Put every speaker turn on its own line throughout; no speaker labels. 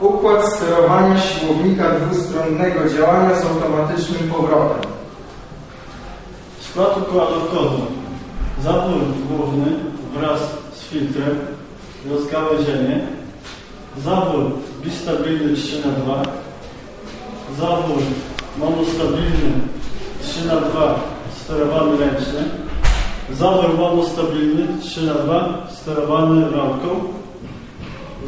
Układ sterowania siłownika dwustronnego działania z automatycznym powrotem.
Skład układu kodu. Zawór główny wraz z filtrem, rozgałęzienie. Zawór bistabilny 3 na 2 Zawór monostabilny 3 na 2 sterowany ręcznie. Zawór monostabilny 3 na 2 sterowany rolką.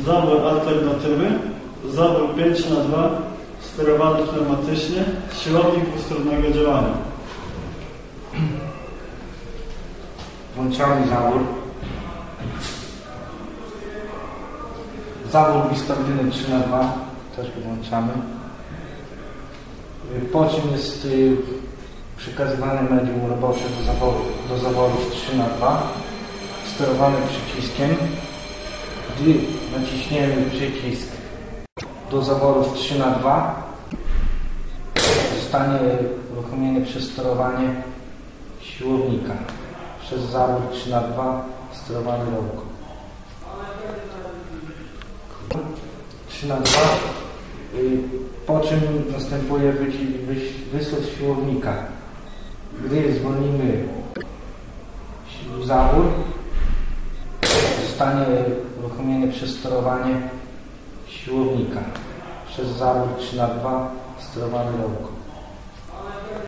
Zawór alternatywny. Zawór 5 na 2 sterowany pneumatycznie. Siłownik dwustronnego działania.
Włączamy zawór. Zawór bistabilny 3 na 2 też włączamy. Po czym jest y, przekazywane medium robocze do zaworu, do zaworu 3 na 2 sterowane przyciskiem. Gdy naciśniemy przycisk do zaworów 3 na 2 zostanie uruchomione przesterowanie siłownika przez zawór 3 na 2 sterowany rolką. 3 na 2 y, po czym następuje wysłać siłownika. Gdy zwolnimy zawór zostanie uruchomione przesterowanie przez zawór 3 na 2 sterowany rolką.